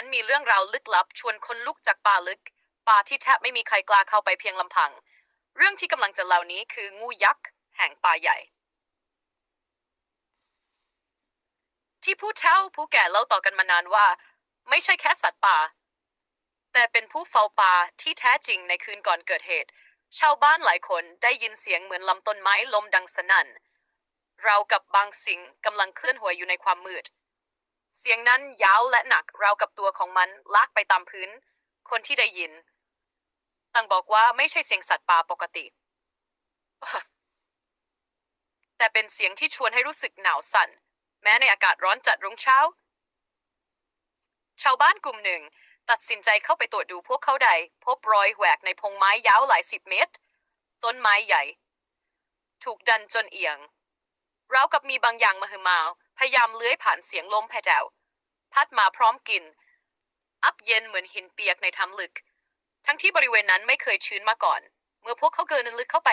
ฉันมีเรื่องราวลึกลับ ชวนคนลุกจากป่าลึก ป่าที่แทบไม่มีใครกล้าเข้าไปเพียงลำพัง เรื่องที่กำลังจะเล่านี้คืองูยักษ์แห่งป่าใหญ่ ที่ผู้เฒ่าผู้แก่เล่าต่อกันมานานว่า ไม่ใช่แค่สัตว์ป่า แต่เป็นผู้เฝ้าป่าที่แท้จริงในคืนก่อนเกิดเหตุ ชาวบ้านหลายคนได้ยินเสียงเหมือนลำต้นไม้ลมดังสนั่นเรากับบางสิ่งกำลังเคลื่อนไหวอยู่ในความมืด เสียงนั้นยาวและหนักราวกับตัวของมันลากไปตามพื้น คนที่ได้ยินต่างบอกว่าไม่ใช่เสียงสัตว์ป่าปกติ แต่เป็นเสียงที่ชวนให้รู้สึกหนาวสั่น แม้ในอากาศร้อนจัดรุ่งเช้า ชาวบ้านกลุ่มหนึ่ง ตัดสินใจเข้าไปตรวจดูพวกเขาใด พบรอยแหวกในพงไม้ยาวหลายสิบเมตร ต้นไม้ใหญ่ ถูกดันจนเอียงราวกับมีบางอย่างมหึมาว พยายามเลื้อยผ่านเสียงลมแผ่วพัดมาพร้อมกลิ่นอับเย็นเหมือนหินเปียกในถ้ำลึก ทั้งที่บริเวณนั้นไม่เคยชื้นมาก่อน เมื่อพวกเขาเกินลึกเข้าไป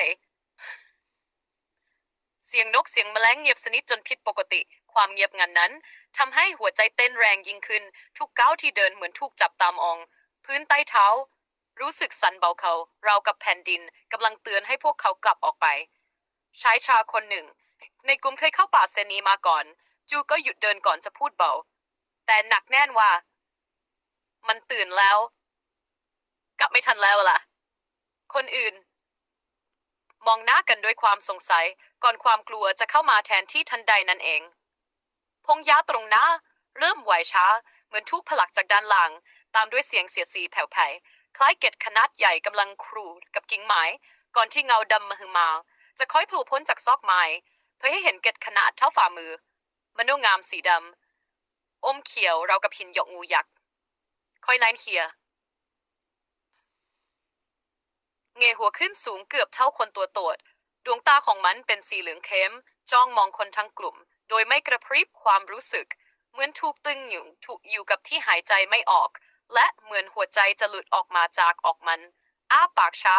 เสียงนกเสียงแมลงเงียบสนิทจนผิดปกติ ความเงียบงันนั้นทำให้หัวใจเต้นแรงยิ่งขึ้น ทุกก้าวที่เดินเหมือนถูกจับตามอง พื้นใต้เท้า รู้สึกสั่นเบาเขาเรากับแผ่นดินกำลังเตือนให้พวกเขากลับออกไปชายชาคนหนึ่ง ในกลุ่มเคยเข้าป่าเซนีมาก่อน จูก็หยุดเดินก่อนจะพูดเบา แต่หนักแน่นว่า มันตื่นแล้ว กลับไม่ทันแล้วล่ะ คนอื่น มองหน้ากันด้วยความสงสัย ก่อนความกลัวจะเข้ามาแทนที่ทันใดนั่นเอง พงหญ้าตรงหน้า เริ่มไหวช้า เหมือนทุกผลักจากด้านหลัง ตามด้วยเสียงเสียดสีแผ่วๆคล้ายเกล็ดขนาดใหญ่กำลังครูดกับกิ่งไม้ก่อนที่เงาดำมหึมา จะค่อยโผล่พ้นจากซอกไม้เพื่อให้เห็นเกล็ดขนาดเท่าฝ่ามือ มโนงามสีดำอมเขียวเรากับหินหยกงูยักษ์ค่อยไล่เฮียเงยหัวขึ้นสูงเกือบเท่าคนตัวโตดดวงตาของมันเป็นสีเหลืองเข้ม จ้องมองคนทั้งกลุ่ม โดยไม่กระพริบความรู้สึก เหมือนถูกตึงอยู่ถูกอยู่กับที่หายใจไม่ออก และเหมือนหัวใจจะหลุดออกมาจากออกมัน อ้าปากช้า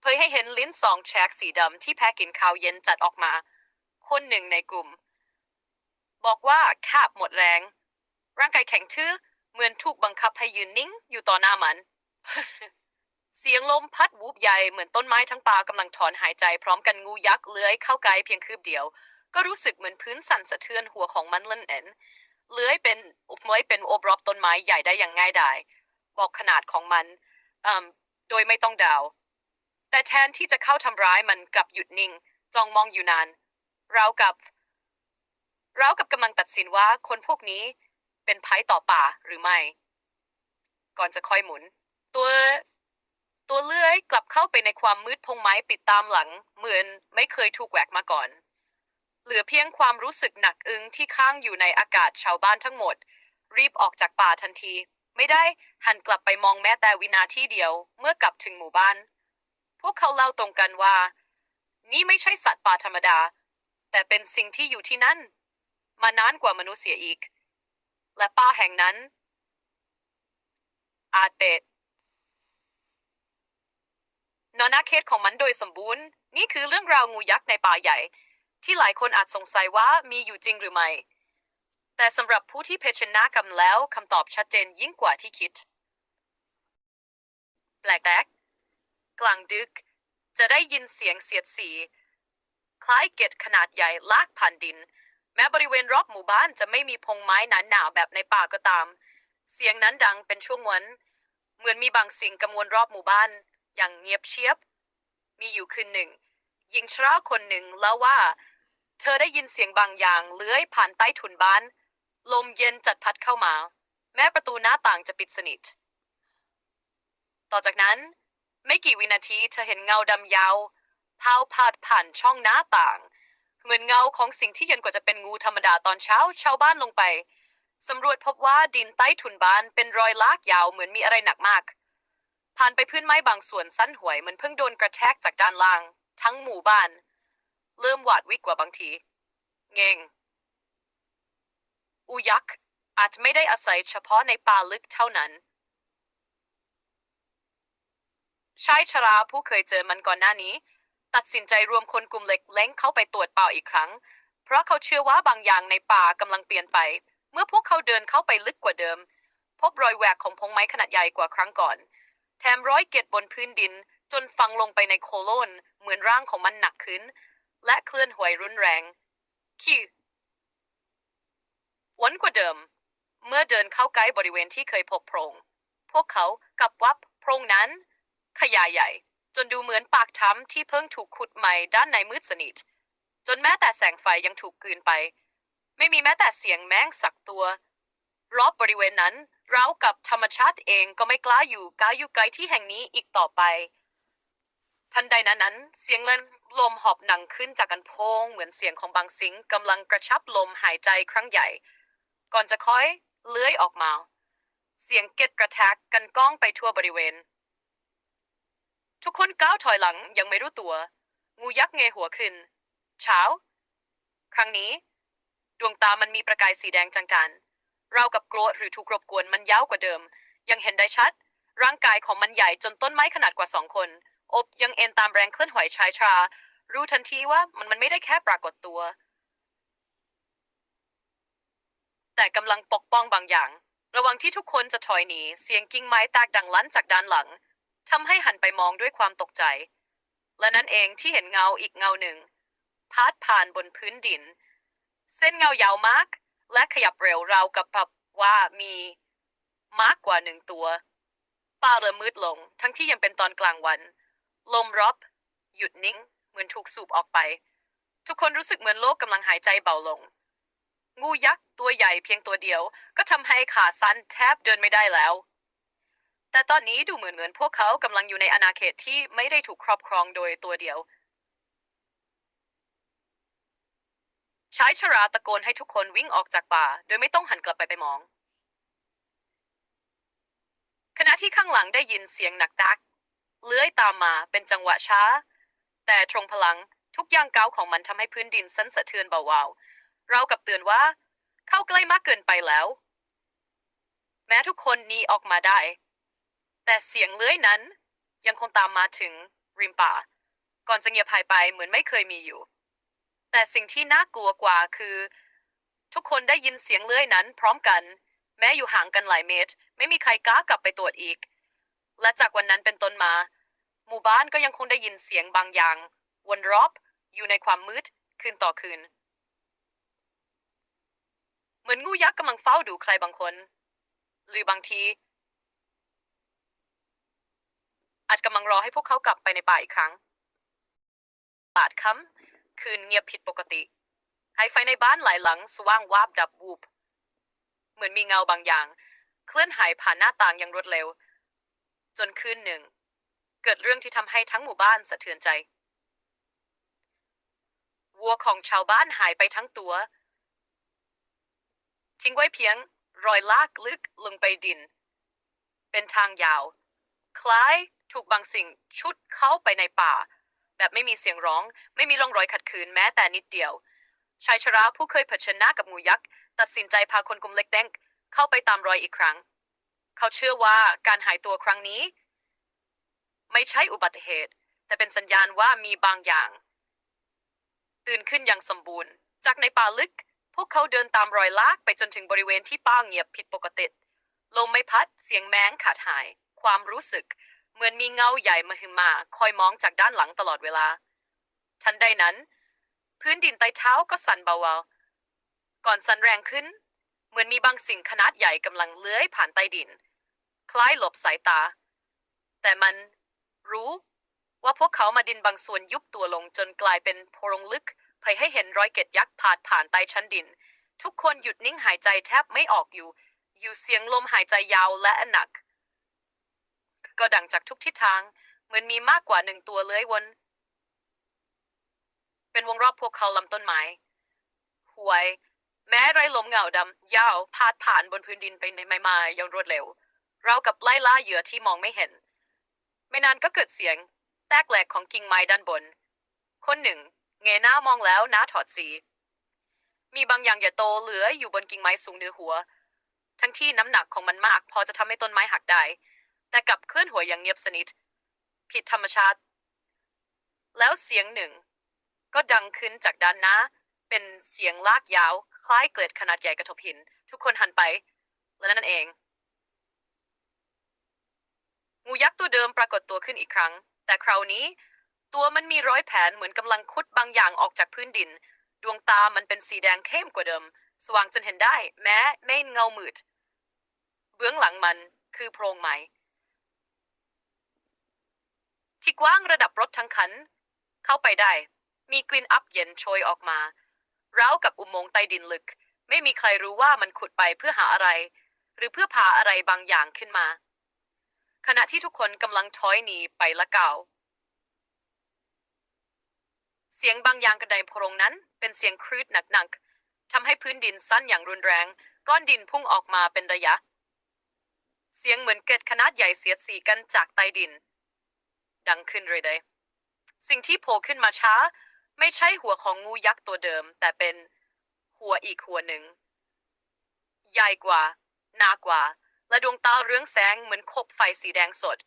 เผยให้เห็นลิ้นสองแฉกสีดำที่แพ้กินข้าวเย็นจัดออกมา คนหนึ่งในกลุ่ม บอกว่าแคบหมดแรง ร่างกายแข็งทื่อเหมือนถูกบังคับให้ยืนนิ่งอยู่ต่อหน้ามัน เสียงลมพัดวูบใหญ่เหมือนต้นไม้ทั้งป่ากำลังถอนหายใจพร้อมกันงูยักษ์เลื้อยเข้าไกลเพียงคืบเดียว ก็รู้สึกเหมือนพื้นสั่นสะเทือนหัวของมันเล่นเอ็นเลื้อยเป็นอุบเลื้อยเป็นโอบรอบต้นไม้ใหญ่ได้อย่างง่ายดายบอกขนาดของมันอืมโดยไม่ต้องดาว แต่แทนที่จะเข้าทำร้ายมันกลับหยุดนิ่ง จ้องมองอยู่นานราวกับ เรากับกำลังตัดสินว่าคนพวกนี้เป็นภัยต่อป่าหรือไม่ ก่อนจะค่อยหมุน ตัวตัวเลื่อยกลับเข้าไปในความมืดพงไม้ปิดตามหลัง เหมือนไม่เคยถูกแหวกมาก่อน เหลือเพียงความรู้สึกหนักอึ้งที่ค้างอยู่ในอากาศชาวบ้านทั้งหมด รีบออกจากป่าทันที ไม่ได้หันกลับไปมองแม้แต่วินาทีเดียวเมื่อกลับถึงหมู่บ้าน พวกเขาเล่าตรงกันว่า นี่ไม่ใช่สัตว์ป่าธรรมดา แต่เป็นสิ่งที่อยู่ที่นั่น มานานกว่ามนุษย์เสียอีก และป่าแห่งนั้น อาจเป็นนอนาเขตของมันโดยสมบูรณ์ นี่คือเรื่องราวงูยักษ์ในป่าใหญ่ ที่หลายคนอาจสงสัยว่ามีอยู่จริงหรือไม่ แต่สำหรับผู้ที่เผชิญหน้ากับมันแล้วคำตอบชัดเจนยิ่งกว่าที่คิด แปลกแตกกลางดึก จะได้ยินเสียงเสียดสี คล้ายเกล็ดขนาดใหญ่ลากผ่านดิน แม้บริเวณรอบหมู่บ้านจะไม่มีพงไม้หนาหนาแบบในป่าก็ตาม เสียงนั้นดังเป็นช่วงวันเหมือนมีบางสิ่งกำมวลรอบหมู่บ้าน อย่างเงียบเชียบ มีอยู่คืนหนึ่งหญิงชราคนหนึ่งเล่าว่า เธอได้ยินเสียงบางอย่างเลื้อยผ่านใต้ถุนบ้าน ลมเย็นจัดพัดเข้ามา แม้ประตูหน้าต่างจะปิดสนิท ต่อจากนั้น ไม่กี่วินาทีเธอเห็นเงาดำยาวพาวพาดผ่านช่องหน้าต่าง เหมือนเงาของสิ่งที่เย็นกว่าจะเป็นงูธรรมดาตอนเช้าชาวบ้านลงไปสำรวจพบว่าดินใต้ถุนบ้านเป็นรอยลากยาวเหมือนมีอะไรหนักมาก ผ่านไปพื้นไม้บางส่วนสั้นหวยเหมือนเพิ่งโดนกระแทกจากด้านล่าง ทั้งหมู่บ้าน เริ่มหวาดวิกกว่าบางที เงงอูยักษ์อาจไม่ได้อาศัยเฉพาะในป่าลึกเท่านั้นชายชราผู้เคยเจอมันก่อนหน้านี้ ตัดสินใจรวมคนกลุ่มเล็กเล้งเข้าไปตรวจป่าอีกครั้ง เพราะเขาเชื่อว่าบางอย่างในป่ากำลังเปลี่ยนไป เมื่อพวกเขาเดินเข้าไปลึกกว่าเดิม พบรอยแหวกของพงไม้ขนาดใหญ่กว่าครั้งก่อน แถมร้อยเกตบนพื้นดิน จนฟังลงไปในโคโลนเหมือนร่างของมันหนักขึ้น และเคลื่อนไหวรุนแรงคิววันกว่าเดิม เมื่อเดินเข้าใกล้บริเวณที่เคยพบโพรง พวกเขากลับวับโพรงนั้น ขยายใหญ่ จนดูเหมือนปากถ้ำที่เพิ่งถูกขุดใหม่ด้านในมืดสนิท จนแม้แต่แสงไฟยังถูกกลืนไป ไม่มีแม้แต่เสียงแมงสักตัว รอบบริเวณนั้นเรากับธรรมชาติเองก็ไม่กล้าอยู่กล้าอยู่ไกลที่แห่งนี้อีกต่อไป ทันใดนั้นนั้น เสียงเล่นลมหอบหนังขึ้นจากกันโพง เหมือนเสียงของบางสิงกำลังกระชับลมหายใจครั้งใหญ่ ก่อนจะค่อยเลื้อยออกมา เสียงเก็ดกระแทกกันก้องไปทั่วบริเวณ ทุกคนก้าวถอยหลังยังไม่รู้ตัว งูยักษ์เงยหัวขึ้น เช้า ครั้งนี้ ดวงตามันมีประกายสีแดงจางๆเรากับกลัวหรือถูกรบกวนมันยาวกว่าเดิม ยังเห็นได้ชัด ร่างกายของมันใหญ่จนต้นไม้ขนาดกว่าสองคน อบยังเอ็นตามแรงเคลื่อนไหวชายชา รู้ทันทีว่ามันมันไม่ได้แค่ปรากฏตัว แต่กำลังปกป้องบางอย่าง ระวังที่ทุกคนจะถอยหนีเสียงกิ่งไม้แตกดังลั่นจากด้านหลัง ทำให้หันไปมองด้วยความตกใจ และนั่นเองที่เห็นเงาอีกเงาหนึ่งพาดผ่านบนพื้นดิน เส้นเงายาวมาก และขยับเร็วราวกับแบบว่ามีมากกว่าหนึ่งตัวป่าเริ่มมืดลง ทั้งที่ยังเป็นตอนกลางวัน ลมรอบ หยุดนิ่ง เหมือนถูกสูบออกไป ทุกคนรู้สึกเหมือนโลกกำลังหายใจเบาลง งูยักษ์ตัวใหญ่เพียงตัวเดียว ก็ทำให้ขาสั้นแทบเดินไม่ได้แล้ว แต่ตอนนี้ดูเหมือนเหมือนพวกเขากำลังอยู่ในอาณาเขตที่ไม่ได้ถูกครอบครองโดยตัวเดียว ชายชราตะโกนให้ทุกคนวิ่งออกจากป่า โดยไม่ต้องหันกลับไปไปมอง ขณะที่ข้างหลังได้ยินเสียงหนักดัก เลื้อยตามมาเป็นจังหวะช้า แต่ตรงพลังทุกย่างก้าวของมันทำให้พื้นดินสั่นสะเทือนเบาๆเรากับเตือนว่า เข้าใกล้มากเกินไปแล้ว แม้ทุกคนหนีออกมาได้ แต่เสียงเลื้อยนั้น ยังคงตามมาถึงริมป่า ก่อนจะเงียบหายไปเหมือนไม่เคยมีอยู่ แต่สิ่งที่น่ากลัวกว่าคือ ทุกคนได้ยินเสียงเลื้อยนั้น พร้อมกัน แม้อยู่ห่างกันหลายเมตร ไม่มีใครกล้ากลับไปตรวจอีก และจากวันนั้นเป็นต้นมา หมู่บ้านก็ยังคงได้ยินเสียงบางอย่าง วนรอบอยู่ในความมืดคืนต่อคืน เหมือนงูยักษ์กำลังเฝ้าดูใครบางคน หรือบางที อาจกำลังรอให้พวกเขากลับไปในป่าอีกครั้งบาดคำคืนเงียบผิดปกติไฟไฟในบ้านหลายหลังสว่างวาบดับวูบ เหมือนมีเงาบางอย่าง เคลื่อนหายผ่านหน้าต่างอย่างรวดเร็ว จนคืนหนึ่ง เกิดเรื่องที่ทำให้ทั้งหมู่บ้านสะเทือนใจ วัวของชาวบ้านหายไปทั้งตัว ทิ้งไว้เพียงรอยลากลึกลงไปดิน เป็นทางยาว คล้าย ถูกบางสิ่งชุดเข้าไปในป่า แบบไม่มีเสียงร้อง ไม่มีร่องรอยขัดขืนแม้แต่นิดเดียว ชายชราผู้เคยเผชิญหน้ากับงูยักษ์ ตัดสินใจพาคนกลุ่มเล็กแดงเข้าไปตามรอยอีกครั้ง เขาเชื่อว่าการหายตัวครั้งนี้ ไม่ใช่อุบัติเหตุ แต่เป็นสัญญาณว่ามีบางอย่าง ตื่นขึ้นอย่างสมบูรณ์ จากในป่าลึก พวกเขาเดินตามรอยลากไปจนถึงบริเวณที่ป้าเงียบผิดปกติลมไม่พัด เสียงแมงขาดหาย ความรู้สึก เหมือนมีเงาใหญ่มาหึมาคอยมองจากด้านหลังตลอดเวลา ทันใดนั้น พื้นดินใต้เท้าก็สั่นเบาๆก่อนสั่นแรงขึ้น เหมือนมีบางสิ่งขนาดใหญ่กำลังเลื้อยผ่านใต้ดิน คล้ายหลบสายตา แต่มันรู้ว่าพวกเขามาดินบางส่วนยุบตัวลงจนกลายเป็นโพรงลึกเผยให้เห็นรอยเกล็ดยักษ์ผ่านผ่านใต้ชั้นดิน ทุกคนหยุดนิ่งหายใจแทบไม่ออกอยู่ อยู่เสียงลมหายใจยาวและหนัก ก็ดังจากทุกทิศทาง เหมือนมีมากกว่าหนึ่งตัวเลื้อยวน เป็นวงรอบพวกเขาลำต้นไม้หวย แม้ไรลมเงาดำยาวพาดผ่านบนพื้นดินไปในไม่มาอย่างรวดเร็ว เรากับไล่ล่าเหยื่อที่มองไม่เห็น ไม่นานก็เกิดเสียง แตกแหลกของกิ่งไม้ด้านบน คนหนึ่ง เงยหน้ามองแล้วหน้าถอดสี มีบางอย่างอย่โตเหลืออยู่บนกิ่งไม้สูงเหนือหัว ทั้งที่น้ำหนักของมันมาก พอจะทำให้ต้นไม้หักได้ แต่กลับเคลื่อนหัวอย่างเงียบสนิท ผิดธรรมชาติ แล้วเสียงหนึ่ง ก็ดังขึ้นจากด้านหน้า เป็นเสียงลากยาว คล้ายเกล็ดขนาดใหญ่กระทบหิน ทุกคนหันไป และนั่นเอง งูยักษ์ตัวเดิมปรากฏตัวขึ้นอีกครั้ง แต่คราวนี้ ตัวมันมีร้อยแผนเหมือนกำลังคุดบางอย่างออกจากพื้นดิน ดวงตามันเป็นสีแดงเข้มกว่าเดิม สว่างจนเห็นได้ แม้ไม่เงามืด เบื้องหลังมันคือโพรงไม้ ที่กว้างระดับรถทั้งคัน เข้าไปได้ มีกลิ่นอับเย็นโชยออกมา ร้าวกับอุโมงค์ใต้ดินลึก ไม่มีใครรู้ว่ามันขุดไปเพื่อหาอะไร หรือเพื่อพาอะไรบางอย่างขึ้นมา ขณะที่ทุกคนกำลังถอยหนีไปละเก่า เสียงบางอย่างกระไดโพรงนั้น เป็นเสียงครืดหนักๆทำให้พื้นดินสั้นอย่างรุนแรง ก้อนดินพุ่งออกมาเป็นระยะ เสียงเหมือนเกล็ดขนาดใหญ่เสียดสีกันจากใต้ดิน ดังขึ้นเรื่อยๆสิ่งที่โผล่ขึ้นมาช้า ไม่ใช่หัวของงูยักษ์ตัวเดิม แต่เป็นหัวอีกหัวหนึ่ง ใหญ่กว่าหนากว่า และดวงตาเรืองแสงเหมือนคบไฟสีแดงสด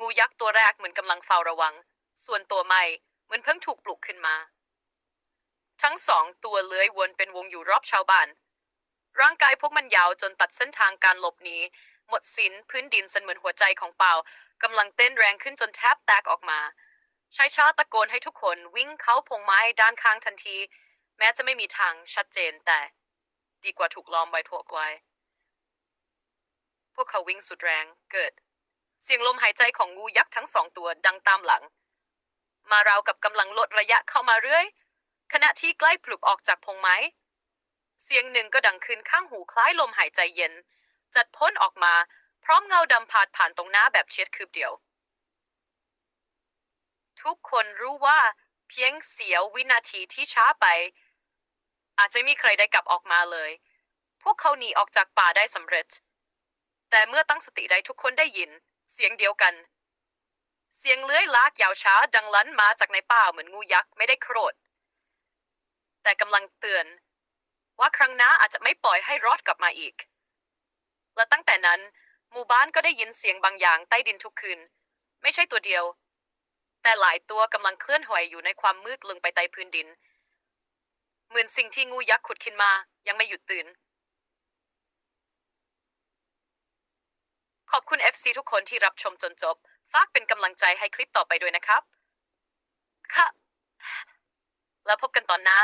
งูยักษ์ตัวแรกเหมือนกำลังเฝ้าระวัง ส่วนตัวไม่เหมือนเพิ่งถูกปลุกขึ้นมา ทั้งสองตัวเลื้อยวนเป็นวงอยู่รอบชาวบ้านร่างกายพวกมันยาวจนตัดเส้นทางการหลบหนีหมดสินพื้นดินเสมือนหัวใจของเปล่า กำลังเต้นแรงขึ้นจนแทบแตกออกมาชายชาตะโกนให้ทุกคนวิ่งเข้าพงไม้ด้านข้างทันที แม้จะไม่มีทางชัดเจนแต่ ดีกว่าถูกล้อมไว้ทั่วไกลพวกเขาวิ่งสุดแรงเกิด เสียงลมหายใจของงูยักษ์ทั้งสองตัวดังตามหลัง มาราวกับกำลังลดระยะเข้ามาเรื่อย ขณะที่ใกล้ปลุกออกจากพงไม้ เสียงหนึ่งก็ดังขึ้นข้างหูคล้ายลมหายใจเย็น จัดพ้นออกมา พร้อมเงาดำพาดผ่านตรงหน้าแบบเฉียดคืบเดียว ทุกคนรู้ว่าเพียงเสียววินาทีที่ช้าไป อาจจะไม่มีใครได้กลับออกมาเลย พวกเขาหนีออกจากป่าได้สำเร็จ แต่เมื่อตั้งสติได้ทุกคนได้ยิน เสียงเดียวกัน เสียงเลื้อยลากยาวช้าดังลั่นมาจากในป่าเหมือนงูยักษ์ไม่ได้โครดแต่กำลังเตือน ว่าครั้งหน้าอาจจะไม่ปล่อยให้รอดกลับมาอีก และตั้งแต่นั้น หมู่บ้านก็ได้ยินเสียงบางอย่างใต้ดินทุกคืน ไม่ใช่ตัวเดียว แต่หลายตัวกำลังเคลื่อนไหวอยู่ในความมืดลึงไปใต้พื้นดิน เหมือนสิ่งที่งูยักษ์ขุดขึ้นมา ยังไม่หยุดตื่น ขอบคุณ FC ทุกคนที่รับชมจนจบ ฝากเป็นกำลังใจให้คลิปต่อไปด้วยนะครับ ค่ะ แล้วพบกันตอนหน้า